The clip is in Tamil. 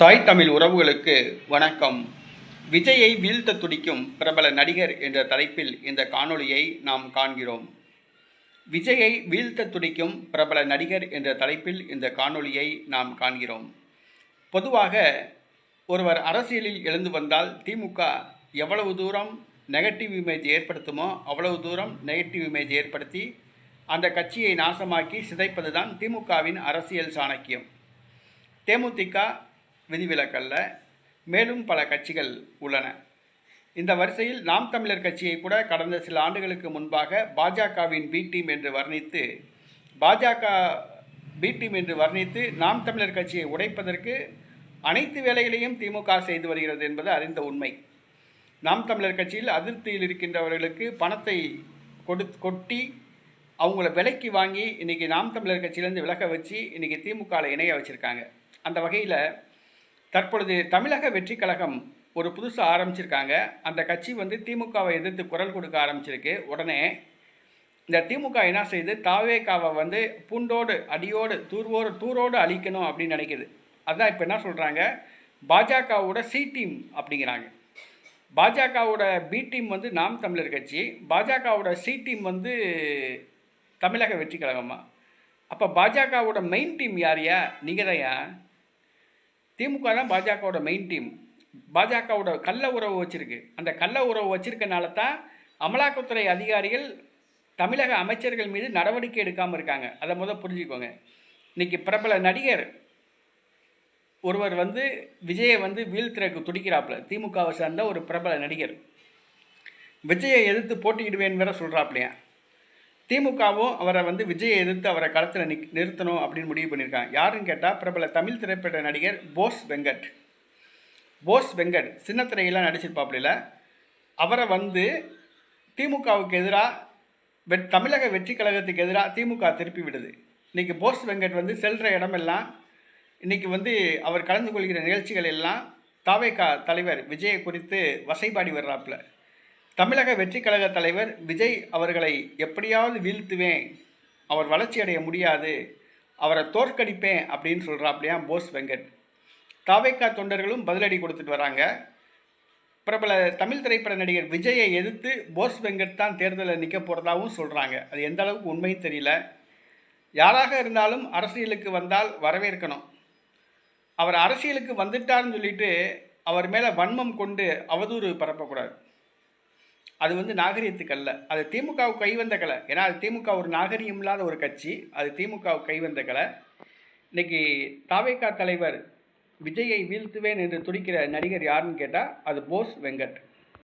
தாய் தமிழ் உறவுகளுக்கு வணக்கம். விஜயை வீழ்த்த துடிக்கும் பிரபல நடிகர் என்ற தலைப்பில் இந்த காணொளியை நாம் காண்கிறோம். விஜயை வீழ்த்த துடிக்கும் பிரபல நடிகர் என்ற தலைப்பில் இந்த காணொளியை நாம் காண்கிறோம். பொதுவாக ஒருவர் அரசியலில் எழுந்து வந்தால் திமுக எவ்வளவு தூரம் நெகட்டிவ் இமேஜ் ஏற்படுத்துமோ அவ்வளவு தூரம் நெகட்டிவ் இமேஜ் ஏற்படுத்தி அந்த கட்சியை நாசமாக்கி சிதைப்பது தான் திமுகவின் அரசியல் சாணக்கியம். தேமுதிக விதிவிலக்கல்ல. மேலும் பல கட்சிகள் உள்ளன. இந்த வரிசையில் நாம் தமிழர் கட்சியை கூட கடந்த சில ஆண்டுகளுக்கு முன்பாக பாஜகவின் பி டீம் என்று வர்ணித்து பாஜக பி டீம் என்று வர்ணித்து நாம் தமிழர் கட்சியை உடைப்பதற்கு அனைத்து வேலைகளையும் திமுக செய்து வருகிறது என்பது அறிந்த உண்மை. நாம் தமிழர் கட்சியில் அதிருப்தியில் இருக்கின்றவர்களுக்கு பணத்தை கொடு கொட்டி அவங்கள விலைக்கு வாங்கி இன்றைக்கி நாம் தமிழர் கட்சியிலேருந்து விலக வச்சு இன்றைக்கி திமுகவில் இணைய வச்சுருக்காங்க. அந்த வகையில் தற்பொழுது தமிழக வெற்றி கழகம் ஒரு புதுசாக ஆரம்பிச்சிருக்காங்க. அந்த கட்சி வந்து திமுகவை எதிர்த்து குரல் கொடுக்க ஆரம்பிச்சிருக்கு. உடனே இந்த திமுக என்ன செய்யுது தாவேக்காவை வந்து பூண்டோடு அடியோடு தூர்வோடு தூரோடு அழிக்கணும் அப்படின்னு நினைக்குது. அதான் இப்போ என்ன சொல்கிறாங்க பாஜகவோட சி டீம் அப்படிங்கிறாங்க. பாஜகவோட பி டீம் வந்து நாம் தமிழர் கட்சி. பாஜகவோட சி டீம் வந்து தமிழக வெற்றி கழகமாக அப்போ பாஜகவோட மெயின் டீம் யாரையா நீங்கள் தான்யா திமுக தான் பாஜகவோட மெயின் டீம் பாஜகவோட கள்ள உறவு வச்சுருக்கு. அந்த கள்ள உறவு வச்சுருக்கனால தான் அமலாக்கத்துறை அதிகாரிகள் தமிழக அமைச்சர்கள் மீது நடவடிக்கை எடுக்காமல் இருக்காங்க. அதை முதல் புரிஞ்சுக்கோங்க. இன்னைக்கு பிரபல நடிகர் ஒருவர் வந்து விஜயை வந்து வீழ்த்திறக்கு துடிக்கிறாப்புல. திமுகவை சார்ந்த ஒரு பிரபல நடிகர். விஜயை எதிர்த்து போட்டியிடுவேன் வேற சொல்கிறாப்லையா திமுகவும் அவரை வந்து விஜயை எதிர்த்து அவரை களத்தில் நிக் நிறுத்தணும் அப்படின்னு முடிவு பண்ணியிருக்காங்க. யாருன்னு கேட்டால் பிரபல தமிழ் திரைப்பட நடிகர் போஸ் வெங்கட். போஸ் வெங்கட் சின்ன திரையெல்லாம் நடிச்சிருப்பாப்புல. அவரை வந்து திமுகவுக்கு எதிராக வெ தமிழக வெற்றி கழகத்துக்கு எதிராக திமுக திருப்பி விடுது. இன்றைக்கி போஸ் வெங்கட் வந்து செல்கிற இடமெல்லாம் இன்றைக்கி வந்து அவர் கலந்து கொள்கிற நிகழ்ச்சிகள் எல்லாம் தாவேகா தலைவர் விஜயை குறித்து வசைபாடி வர்றாப்புல. தமிழக வெற்றி கழக தலைவர் விஜய் அவர்களை எப்படியாவது வீழ்த்துவேன். அவர் வளர்ச்சி அடைய முடியாது. அவரை தோற்கடிப்பேன் அப்படின்னு சொல்கிறாப்லையா போஸ் வெங்கட். தாவேக்கா தொண்டர்களும் பதிலடி கொடுத்துட்டு வராங்க. பிரபல தமிழ் திரைப்பட நடிகர் விஜயை எதிர்த்து போஸ் வெங்கட் தான் தேர்தலில் நிற்க போகிறதாகவும் சொல்கிறாங்க அது எந்த அளவுக்கு உண்மையும் தெரியல. யாராக இருந்தாலும் அரசியலுக்கு வந்தால் வரவேற்கணும். அவர் அரசியலுக்கு வந்துட்டார்னு சொல்லிட்டு அவர் மேலே வன்மம் கொண்டு அவதூறு பரப்பக்கூடாது. அது வந்து நாகரீகத்துக்கு அல்ல அது திமுகவுக்கு கைவந்த கலை. ஏன்னா அது திமுக ஒரு நாகரீகம் இல்லாத ஒரு கட்சி. அது திமுகவுக்கு கைவந்த கலை. இன்னைக்கு தாவேக்கா தலைவர் விஜயை வீழ்த்துவேன் என்று துடிக்கிற நடிகர் யாருன்னு கேட்டால் அது போஸ் வெங்கட்.